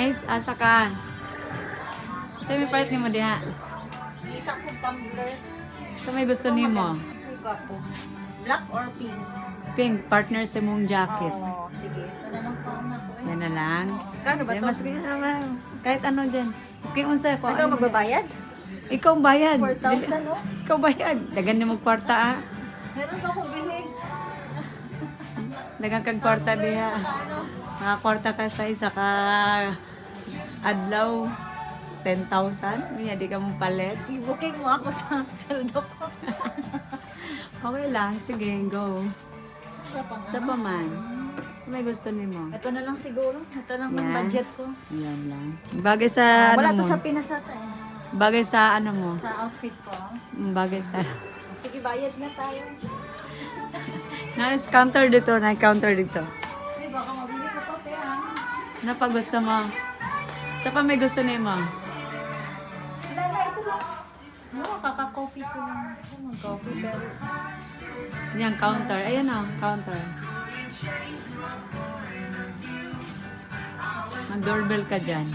Nice. Asa ka? Sa may part ni mo diha. Kita ko tumbler. Sa may gusto ni mo. Black or pink? Pink, partner sa mong jacket. Oo, sige. Ito na lang pa na to. eh. Yan na lang. Kano ba to? mas kahit ano dyan. Maski unsa ko. Ikaw magbabayad? Ikaw bayad. 4,000, no? Ikaw bayad. Dagan ni mong kwarta ah. Meron ba akong bilhin? Dagan kag kwarta diha. Mga kwarta ka sa isa ka adlaw 10,000. Niya di ka mong palit. I-booking mo ako sa sweldo ko. Okay lang. Sige, go. Sa pa man. May gusto ni mo. Ito na lang siguro. Ito lang ang budget ko. Yan lang. Bagay sa Wala ano to mo. sa pinasata eh. Bagay sa ano mo. Sa outfit ko. Bagay sa... Sige, bayad na tayo. Naris counter dito. Na-counter dito. Ay, baka mabili ko pa kaya. Ano pa gusto mo? Sa pa may gusto ni mo? Wala na, ito lang. No, kaka-coffee ko lang. Sa mag-coffee pero... Yan, counter. Ayan o, counter. Mag-doorbell ka dyan.